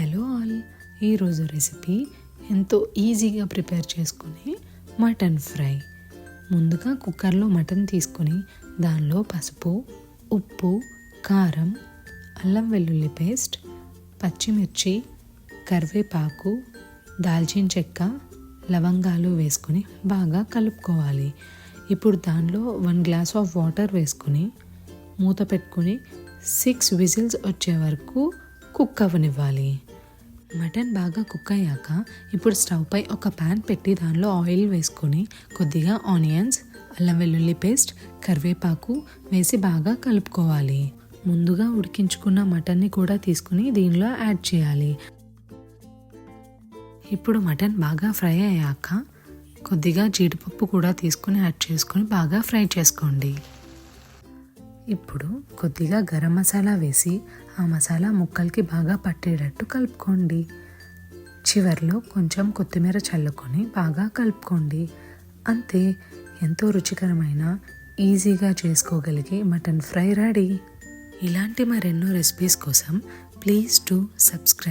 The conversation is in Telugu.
Hello all. ఈరోజు రెసిపీ ఎంతో ఈజీగా ప్రిపేర్ చేసుకునే మటన్ ఫ్రై. ముందుగా కుక్కర్లో మటన్ తీసుకొని దానిలో పసుపు ఉప్పు కారం అల్లం వెల్లుల్లి పేస్ట్ పచ్చిమిర్చి కరివేపాకు దాల్చిన చెక్క లవంగాలు వేసుకొని బాగా కలుపుకోవాలి. ఇప్పుడు దానిలో వన్ గ్లాస్ ఆఫ్ వాటర్ వేసుకొని మూత పెట్టుకొని సిక్స్ విజిల్స్ వచ్చే వరకు కుక్ అవ్వనివ్వాలి. మటన్ బాగా కుక్ అయ్యాక ఇప్పుడు స్టవ్ పై ఒక ప్యాన్ పెట్టి దానిలో ఆయిల్ వేసుకొని కొద్దిగా ఆనియన్స్ అల్లం వెల్లుల్లి పేస్ట్ కరివేపాకు వేసి బాగా కలుపుకోవాలి. ముందుగా ఉడికించుకున్న మటన్ని కూడా తీసుకుని దీనిలో యాడ్ చేయాలి. ఇప్పుడు మటన్ బాగా ఫ్రై అయ్యాక కొద్దిగా జీడిపప్పు కూడా తీసుకుని యాడ్ చేసుకొని బాగా ఫ్రై చేసుకోండి. ఇప్పుడు కొద్దిగా గరం మసాలా వేసి ఆ మసాలా ముక్కలకి బాగా పట్టేటట్టు కలుపుకోండి. చివర్లో కొంచెం కొత్తిమీర చల్లుకొని బాగా కలుపుకోండి. అంతే ఎంతో రుచికరమైన ఈజీగా చేసుకోగలిగే మటన్ ఫ్రై రెడీ. ఇలాంటి మరెన్నో రెసిపీస్ కోసం ప్లీజ్ టు సబ్స్క్రైబ్